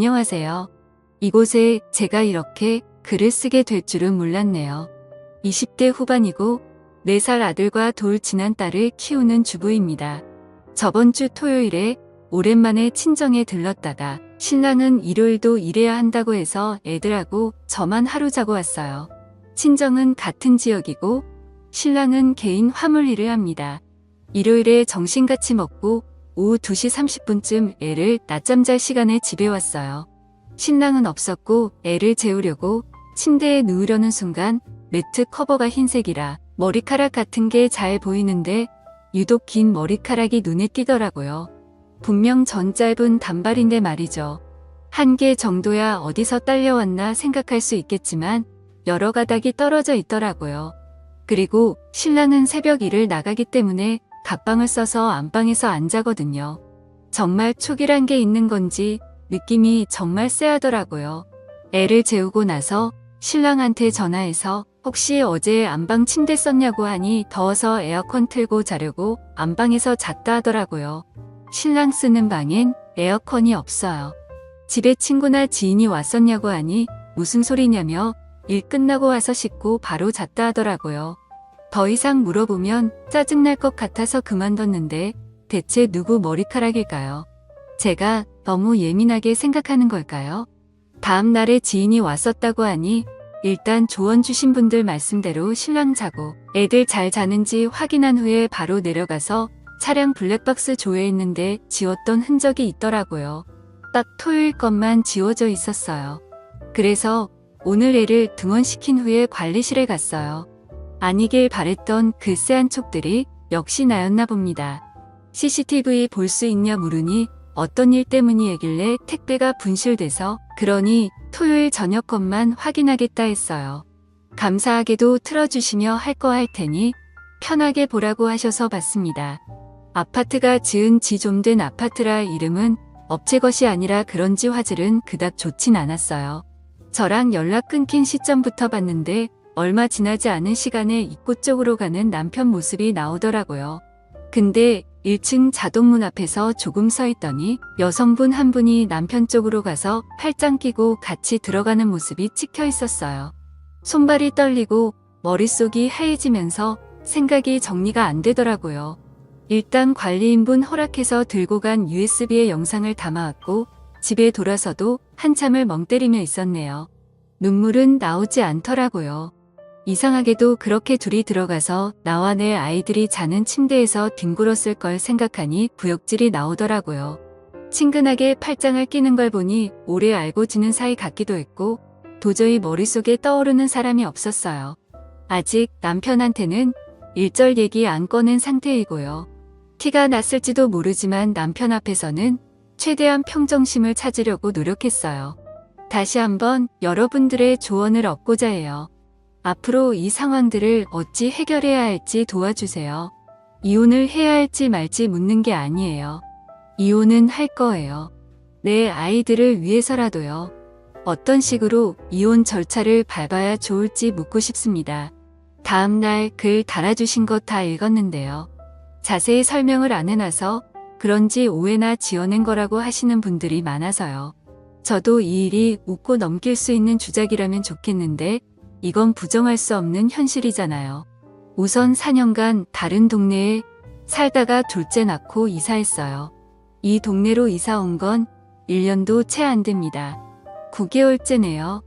안녕하세요. 이곳에 제가 이렇게 글을 쓰게 될 줄은 몰랐네요. 20대 후반이고 4살 아들과 돌 지난 딸을 키우는 주부입니다. 저번 주 토요일에 오랜만에 친정에 들렀다가 신랑은 일요일도 일해야 한다고 해서 애들하고 저만 하루 자고 왔어요. 친정은 같은 지역이고 신랑은 개인 화물 일을 합니다. 일요일에 점심같이 먹고 오후 2시 30분쯤 애를 낮잠 잘 시간에 집에 왔어요. 신랑은 없었고 애를 재우려고 침대에 누우려는 순간 매트 커버가 흰색이라 머리카락 같은 게 잘 보이는데 유독 긴 머리카락이 눈에 띄더라고요. 분명 전 짧은 단발인데 말이죠. 한 개 정도야 어디서 딸려왔나 생각할 수 있겠지만 여러 가닥이 떨어져 있더라고요. 그리고 신랑은 새벽 일을 나가기 때문에 갑방을 써서 안방에서 안 자거든요. 정말 촉이란 게 있는 건지 느낌이 정말 쎄하더라고요. 애를 재우고 나서 신랑한테 전화해서 혹시 어제 안방 침대 썼냐고 하니 더워서 에어컨 틀고 자려고 안방에서 잤다 하더라고요. 신랑 쓰는 방엔 에어컨이 없어요. 집에 친구나 지인이 왔었냐고 하니 무슨 소리냐며 일 끝나고 와서 씻고 바로 잤다 하더라고요. 더 이상 물어보면 짜증날 것 같아서 그만뒀는데 대체 누구 머리카락일까요? 제가 너무 예민하게 생각하는 걸까요? 다음 날에 지인이 왔었다고 하니 일단 조언 주신 분들 말씀대로 신랑 자고 애들 잘 자는지 확인한 후에 바로 내려가서 차량 블랙박스 조회했는데 지웠던 흔적이 있더라고요. 딱 토요일 것만 지워져 있었어요. 그래서 오늘 애를 등원시킨 후에 관리실에 갔어요. 아니길 바랬던 그 쎄한 촉들이 역시 나였나 봅니다. CCTV 볼 수 있냐 물으니 어떤 일 때문이길래 택배가 분실돼서 그러니 토요일 저녁 것만 확인하겠다 했어요. 감사하게도 틀어주시며 할 거 할 테니 편하게 보라고 하셔서 봤습니다. 아파트가 지은 지 좀 된 아파트라 이름은 업체 것이 아니라 그런지 화질은 그닥 좋진 않았어요. 저랑 연락 끊긴 시점부터 봤는데 얼마 지나지 않은 시간에 입구 쪽으로 가는 남편 모습이 나오더라고요. 근데 1층 자동문 앞에서 조금 서 있더니 여성분 한 분이 남편 쪽으로 가서 팔짱 끼고 같이 들어가는 모습이 찍혀 있었어요. 손발이 떨리고 머릿속이 하얘지면서 생각이 정리가 안 되더라고요. 일단 관리인분 허락해서 들고 간 USB에 영상을 담아왔고 집에 돌아서도 한참을 멍 때리며 있었네요. 눈물은 나오지 않더라고요. 이상하게도 그렇게 둘이 들어가서 나와 내 아이들이 자는 침대에서 뒹굴었을 걸 생각하니 구역질이 나오더라고요. 친근하게 팔짱을 끼는 걸 보니 오래 알고 지는 사이 같기도 했고 도저히 머릿속에 떠오르는 사람이 없었어요. 아직 남편한테는 일절 얘기 안 꺼낸 상태이고요. 티가 났을지도 모르지만 남편 앞에서는 최대한 평정심을 찾으려고 노력했어요. 다시 한번 여러분들의 조언을 얻고자 해요. 앞으로 이 상황들을 어찌 해결해야 할지 도와주세요. 이혼을 해야 할지 말지 묻는 게 아니에요. 이혼은 할 거예요. 내 아이들을 위해서라도요. 어떤 식으로 이혼 절차를 밟아야 좋을지 묻고 싶습니다. 다음 날 글 달아주신 것 다 읽었는데요. 자세히 설명을 안 해놔서 그런지 오해나 지어낸 거라고 하시는 분들이 많아서요. 저도 이 일이 웃고 넘길 수 있는 주작이라면 좋겠는데 이건 부정할 수 없는 현실이잖아요. 우선 4년간 다른 동네에 살다가 둘째 낳고 이사했어요. 이 동네로 이사 온 건 1년도 채 안 됩니다. 9개월째네요.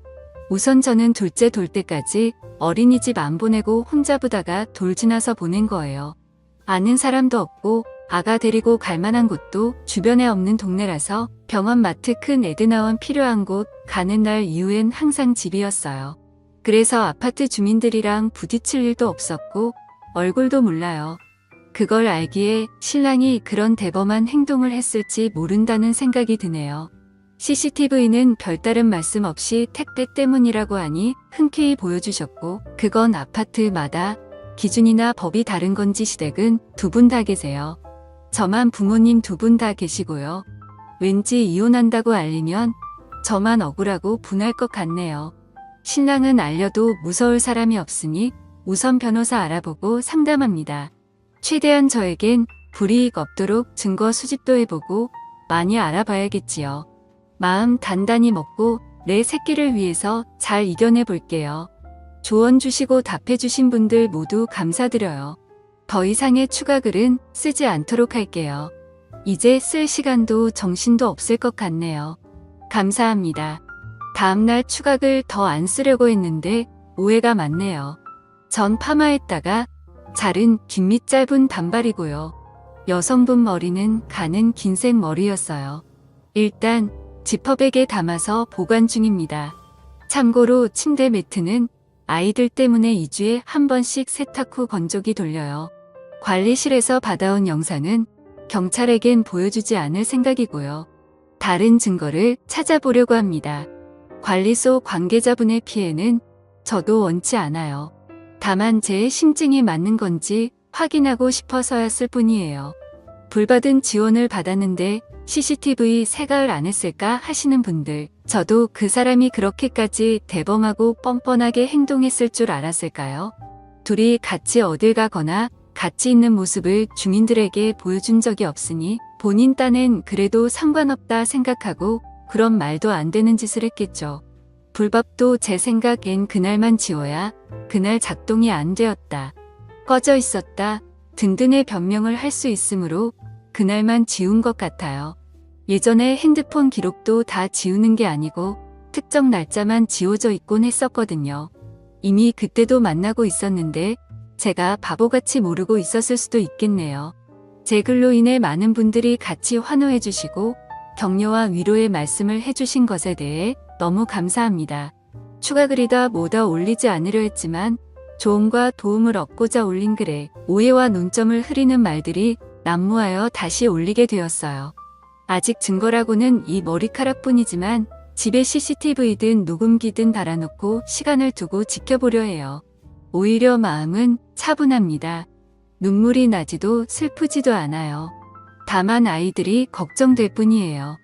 우선 저는 둘째 돌 때까지 어린이집 안 보내고 혼자 보다가 돌 지나서 보낸 거예요. 아는 사람도 없고 아가 데리고 갈 만한 곳도 주변에 없는 동네라서 병원 마트 큰 에드나원 필요한 곳 가는 날 이후엔 항상 집이었어요. 그래서 아파트 주민들이랑 부딪힐 일도 없었고 얼굴도 몰라요. 그걸 알기에 신랑이 그런 대범한 행동을 했을지 모른다는 생각이 드네요. CCTV는 별다른 말씀 없이 택배 때문이라고 하니 흔쾌히 보여주셨고 그건 아파트마다 기준이나 법이 다른 건지 시댁은 두 분 다 계세요. 저만 부모님 두 분 다 계시고요. 왠지 이혼한다고 알리면 저만 억울하고 분할 것 같네요. 신랑은 알려도 무서울 사람이 없으니 우선 변호사 알아보고 상담합니다. 최대한 저에겐 불이익 없도록 증거 수집도 해보고 많이 알아봐야겠지요. 마음 단단히 먹고 내 새끼를 위해서 잘 이겨내 볼게요. 조언 주시고 답해 주신 분들 모두 감사드려요. 더 이상의 추가 글은 쓰지 않도록 할게요. 이제 쓸 시간도 정신도 없을 것 같네요. 감사합니다. 다음날 추가글 더안 쓰려고 했는데 오해가 많네요. 전 파마했다가 자른 긴밑 짧은 단발이고요. 여성분 머리는 가는 긴색 머리였어요. 일단 지퍼백에 담아서 보관 중입니다. 참고로 침대 매트는 아이들 때문에 2주에 한 번씩 세탁 후 건조기 돌려요. 관리실에서 받아온 영상은 경찰에겐 보여주지 않을 생각이고요. 다른 증거를 찾아보려고 합니다. 관리소 관계자분의 피해는 저도 원치 않아요. 다만 제 심증이 맞는 건지 확인하고 싶어서였을 뿐이에요. 불받은 지원을 받았는데 CCTV 생각을 안 했을까 하시는 분들, 저도 그 사람이 그렇게까지 대범하고 뻔뻔하게 행동했을 줄 알았을까요? 둘이 같이 어딜 가거나 같이 있는 모습을 주민들에게 보여준 적이 없으니 본인 딴엔 그래도 상관없다 생각하고 그런 말도 안 되는 짓을 했겠죠. 불법도 제 생각엔 그날만 지워야 그날 작동이 안 되었다. 꺼져 있었다. 등등의 변명을 할 수 있으므로 그날만 지운 것 같아요. 예전에 핸드폰 기록도 다 지우는 게 아니고 특정 날짜만 지워져 있곤 했었거든요. 이미 그때도 만나고 있었는데 제가 바보같이 모르고 있었을 수도 있겠네요. 제 글로 인해 많은 분들이 같이 환호해 주시고 격려와 위로의 말씀을 해주신 것에 대해 너무 감사합니다. 추가 글이다 뭐다 올리지 않으려 했지만 조언과 도움을 얻고자 올린 글에 오해와 논점을 흐리는 말들이 난무하여 다시 올리게 되었어요. 아직 증거라고는 이 머리카락뿐이지만 집에 CCTV든 녹음기든 달아놓고 시간을 두고 지켜보려 해요. 오히려 마음은 차분합니다. 눈물이 나지도 슬프지도 않아요. 다만 아이들이 걱정될 뿐이에요.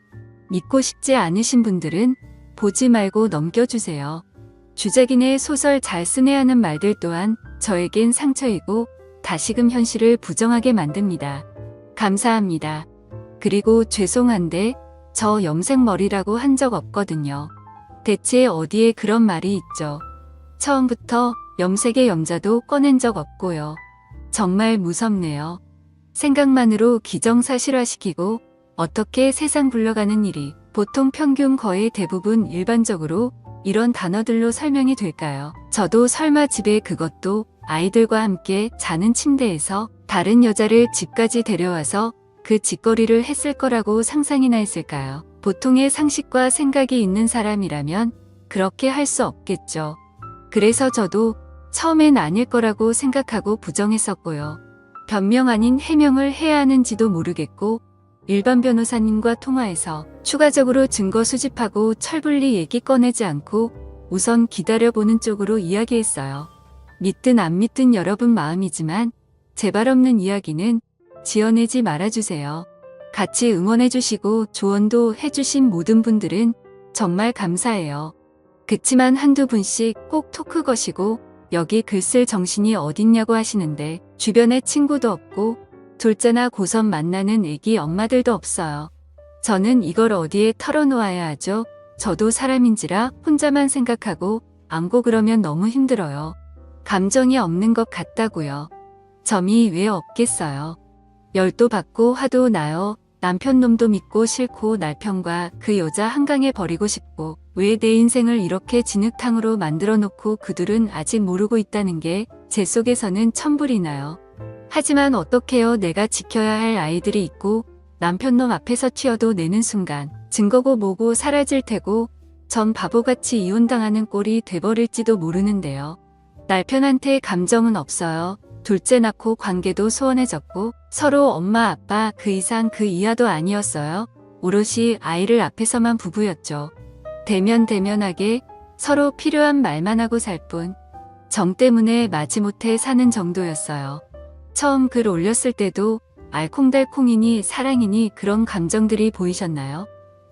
믿고 싶지 않으신 분들은 보지 말고 넘겨주세요. 주작인의 소설 잘 쓰네 하는 말들 또한 저에겐 상처이고 다시금 현실을 부정하게 만듭니다. 감사합니다. 그리고 죄송한데 저 염색머리라고 한 적 없거든요. 대체 어디에 그런 말이 있죠? 처음부터 염색의 염자도 꺼낸 적 없고요. 정말 무섭네요. 생각만으로 기정사실화시키고 어떻게 세상 굴러가는 일이 보통 평균 거의 대부분 일반적으로 이런 단어들로 설명이 될까요? 저도 설마 집에 그것도 아이들과 함께 자는 침대에서 다른 여자를 집까지 데려와서 그 짓거리를 했을 거라고 상상이나 했을까요? 보통의 상식과 생각이 있는 사람이라면 그렇게 할 수 없겠죠. 그래서 저도 처음엔 아닐 거라고 생각하고 부정했었고요. 변명 아닌 해명을 해야 하는지도 모르겠고 일반 변호사님과 통화해서 추가적으로 증거 수집하고 철분리 얘기 꺼내지 않고 우선 기다려보는 쪽으로 이야기했어요. 믿든 안 믿든 여러분 마음이지만 제발 없는 이야기는 지어내지 말아주세요. 같이 응원해주시고 조언도 해주신 모든 분들은 정말 감사해요. 그치만 한두 분씩 꼭 토크 거시고 여기 글 쓸 정신이 어딨냐고 하시는데 주변에 친구도 없고 둘째나 고선 만나는 애기 엄마들도 없어요. 저는 이걸 어디에 털어놓아야 하죠? 저도 사람인지라 혼자만 생각하고 안고 그러면 너무 힘들어요. 감정이 없는 것 같다고요. 점이 왜 없겠어요. 열도 받고 화도 나요. 남편 놈도 믿고 싫고 날 편과 그 여자 한강에 버리고 싶고 왜 내 인생을 이렇게 진흙탕으로 만들어 놓고 그들은 아직 모르고 있다는 게 제 속에서는 천불이 나요. 하지만 어떡해요 내가 지켜야 할 아이들이 있고 남편 놈 앞에서 튀어도 내는 순간 증거고 뭐고 사라질 테고 전 바보같이 이혼당하는 꼴이 돼버릴지도 모르는데요. 남편한테 감정은 없어요. 둘째 낳고 관계도 소원해졌고 서로 엄마 아빠 그 이상 그 이하도 아니었어요. 오롯이 아이를 앞에서만 부부였죠. 대면 대면하게 서로 필요한 말만 하고 살 뿐. 정 때문에 마지못해 사는 정도였어요. 처음 글 올렸을 때도 알콩달콩이니 사랑이니 그런 감정들이 보이셨나요?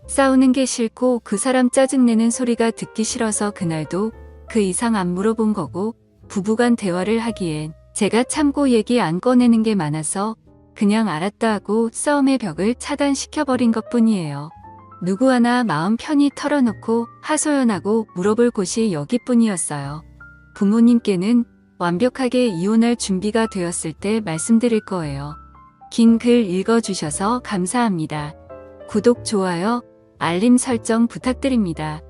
싸우는 게 싫고 그 사람 짜증내는 소리가 듣기 싫어서 그날도 그 이상 안 물어본 거고 부부간 대화를 하기엔 제가 참고 얘기 안 꺼내는 게 많아서 그냥 알았다 하고 싸움의 벽을 차단시켜버린 것 뿐이에요. 누구 하나 마음 편히 털어놓고 하소연하고 물어볼 곳이 여기뿐이었어요. 부모님께는 완벽하게 이혼할 준비가 되었을 때 말씀드릴 거예요. 긴 글 읽어주셔서 감사합니다. 구독, 좋아요, 알림 설정 부탁드립니다.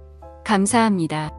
감사합니다.